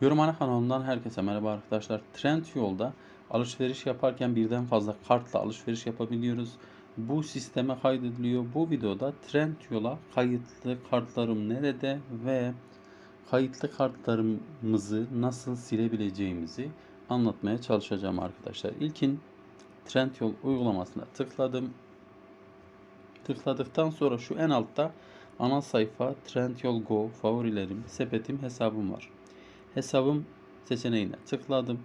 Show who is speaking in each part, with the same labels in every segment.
Speaker 1: Yorumhane kanalından herkese merhaba arkadaşlar. Trend yolda alışveriş yaparken birden fazla kartla alışveriş yapabiliyoruz. Bu sisteme kaydediliyor. Bu videoda trend yola kayıtlı kartlarım nerede ve kayıtlı kartlarımızı nasıl silebileceğimizi anlatmaya çalışacağım arkadaşlar. İlkin Trendyol uygulamasına tıkladım. Tıkladıktan sonra şu en altta ana sayfa Trendyol Go favorilerim, sepetim, hesabım var. Hesabım seçeneğine tıkladım.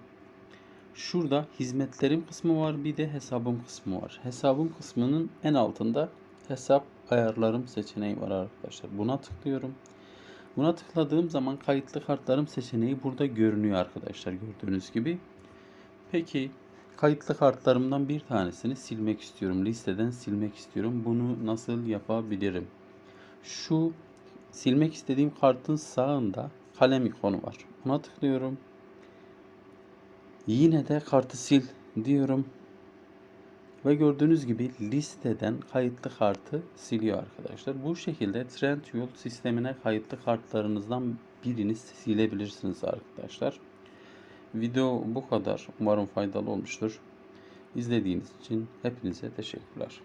Speaker 1: Şurada hizmetlerim kısmı var bir de hesabım kısmı var. Hesabım kısmının en altında hesap ayarlarım seçeneği var arkadaşlar. Buna tıklıyorum. Buna tıkladığım zaman kayıtlı kartlarım seçeneği burada görünüyor arkadaşlar gördüğünüz gibi. Peki kayıtlı kartlarımdan bir tanesini silmek istiyorum. Listeden silmek istiyorum. Bunu nasıl yapabilirim? Şu silmek istediğim kartın sağında kalem ikonu var. Buna tıklıyorum. Yine de kartı sil diyorum. Ve gördüğünüz gibi listeden kayıtlı kartı siliyor arkadaşlar. Bu şekilde Trendyol sistemine kayıtlı kartlarınızdan birini silebilirsiniz arkadaşlar. Video bu kadar. Umarım faydalı olmuştur. İzlediğiniz için hepinize teşekkürler.